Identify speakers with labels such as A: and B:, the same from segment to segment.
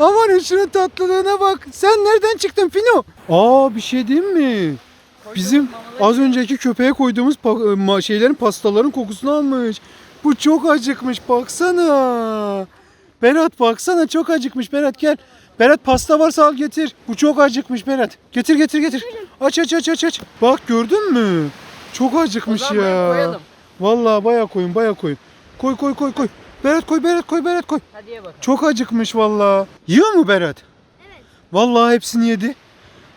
A: Aman şunun tatlılığına bak. Sen nereden çıktın Fino? Aa bir şey diyeyim mi? Bizim az önceki köpeğe koyduğumuz pa- ma- şeylerin pastaların kokusunu almış. Bu çok acıkmış baksana. Berat baksana çok acıkmış Berat gel. Berat pasta varsa al getir. Bu çok acıkmış Berat. Getir getir getir. Aç aç aç aç aç. Bak gördün mü? Çok acıkmış ya. Vallahi bayağı koyun bayağı koyun. Koy koy koy koy. Berat koy Berat koy Berat koy.
B: Hadi ye bakalım.
A: Çok acıkmış vallahi. Yiyor mu Berat?
C: Evet.
A: Vallahi hepsini yedi.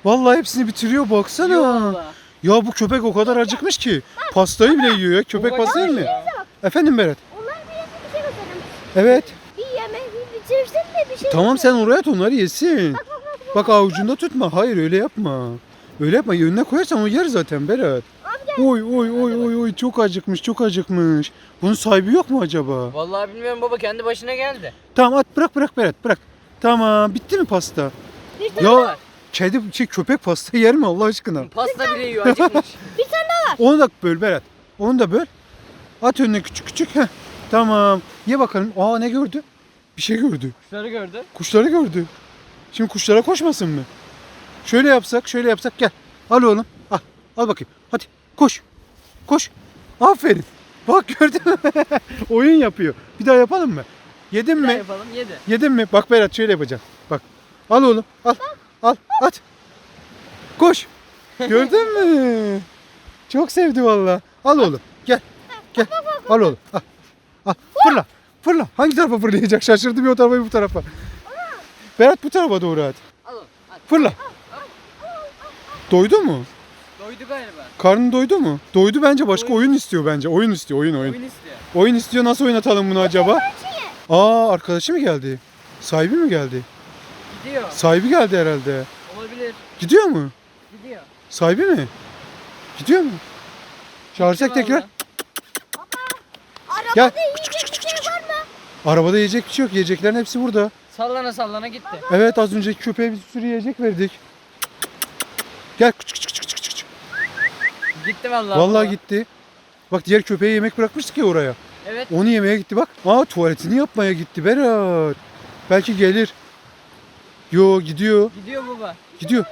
A: Vallahi hepsini bitiriyor baksana.
B: Yiyor valla.
A: Ya bu köpek o kadar acıkmış ki pastayı bile yiyor ya. Köpek pasta yer mi? Efendim Berat?
C: Onlar birisi bir şey göstermiş.
A: Evet.
C: Bir yemek bir bitirsin de bir şey
A: Tamam sen oraya at onları yesin. Bak avucunda tutma. Hayır öyle yapma. Öyle yapma. Önüne koyarsan o yer zaten Berat. Oy oy oy oy oy çok acıkmış çok acıkmış. Bunun sahibi yok mu acaba?
B: Vallahi bilmiyorum baba kendi başına geldi.
A: Tamam at bırak bırak Berat bırak. Tamam bitti mi pasta?
C: Bir tane
A: Ya kedi şey, köpek pasta yer mi Allah aşkına?
B: Pasta bile yiyor acıkmış.
A: Onu da böl Berat. Onu da böl. At önüne küçük küçük. Heh. Tamam. Ye bakalım. Aa ne gördü? Bir şey gördü.
B: Kuşları gördü.
A: Kuşları gördü. Şimdi kuşlara koşmasın mı? Şöyle yapsak, şöyle yapsak gel. Al oğlum. Al. Al bakayım. Hadi koş. Koş. Aferin. Bak gördün mü? Oyun yapıyor. Bir daha yapalım mı? Yedin mi?
B: yapalım yedi.
A: Yedin mi? Bak Berat şöyle yapacaksın. Bak. Al oğlum. Al. Al. At. Koş. Gördün mü? Çok sevdi valla. Al oğlum. Gel. Gel. Al oğlum. Al. Al. Fırla. Fırla. Hangi tarafa fırlayacak? Şaşırdı bir o tarafa bir bu tarafa. Berat bu tarafa doğru hadi.
B: Al oğlum.
A: Fırla. Doydu mu?
B: Doydu galiba.
A: Karnın doydu mu? Doydu bence başka
B: Doydu.
A: oyun istiyor bence. Oyun istiyor oyun oyun.
B: Oyun istiyor.
A: Oyun istiyor nasıl oynatalım bunu acaba? Aa arkadaşı mı geldi? Sahibi mi geldi?
B: Gidiyor.
A: Sahibi geldi herhalde.
B: Olabilir.
A: Gidiyor mu?
B: Gidiyor.
A: Sahibi mi? Gidiyor mu? Çağırsak tekrar.
B: vallahi.
C: arabada
A: Gel.
C: yiyecek bir şey var mı?
A: Arabada yiyecek bir şey yok. Yiyeceklerin hepsi burada.
B: Sallana sallana gitti.
A: Evet az önceki köpeğe bir sürü yiyecek verdik. Gel. Küçük küçük küçük.
B: Gitti vallahi.
A: Vallahi gitti. Bak diğer köpeğe yemek bırakmıştık ya oraya.
B: Evet.
A: Onu yemeye gitti bak. Aa tuvaletini yapmaya gitti Berat. Belki gelir. Yo gidiyor.
B: Gidiyor baba.
A: Gidiyor.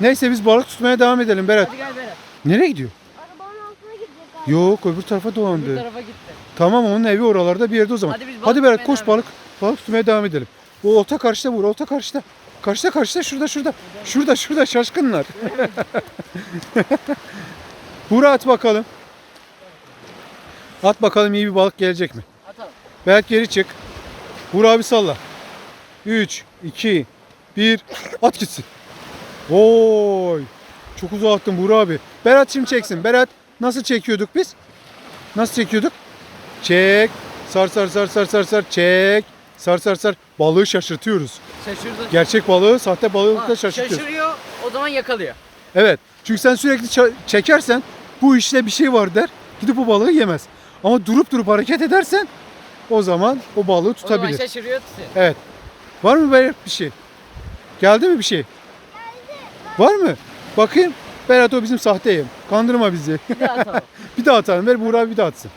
A: Neyse biz balık tutmaya devam edelim Berat.
B: Hadi gel Berat.
A: Nereye gidiyor?
C: Arabanın altına gidecek galiba.
A: Yok öbür tarafa
B: Bu
A: dolandı.
B: tarafa gitti.
A: Tamam onun evi oralarda bir yerde o zaman.
B: Hadi biz balık
A: Hadi Berat
B: tutmaya
A: koş
B: devam
A: balık. Balık tutmaya devam edelim. O olta karşıda vur. Olta karşıda. Karşıda karşıda şurada şurada. Şurada şurada şaşkınlar. Bura at bakalım. At bakalım iyi bir balık gelecek mi?
B: Atalım.
A: Berat geri çık. Vur abi salla. 3, 2, 1. At gitsin. Oy. Çok uzağa attın Buğra abi. Berat şimdi çeksin. Berat nasıl çekiyorduk biz? Nasıl çekiyorduk? Çek. Sar sar sar sar sar sar. Çek. Sar sar sar. Balığı şaşırtıyoruz.
B: Şaşırdı.
A: Gerçek balığı sahte balıkla şaşırtıyoruz.
B: şaşırıyor o zaman yakalıyor.
A: Evet. Çünkü sen sürekli çekersen bu işte bir şey var der. Gidip o balığı yemez. Ama durup durup hareket edersen o zaman o balığı
B: O zaman
A: tutabilir.
B: şaşırıyor tutuyor.
A: Evet. Var mı Berat bir şey? Geldi mi bir şey? Var mı? Bakayım. Berat o bizim sahte yem. Kandırma bizi.
B: Bir daha atalım.
A: bir daha atalım. Ver Buğra bir daha atsın.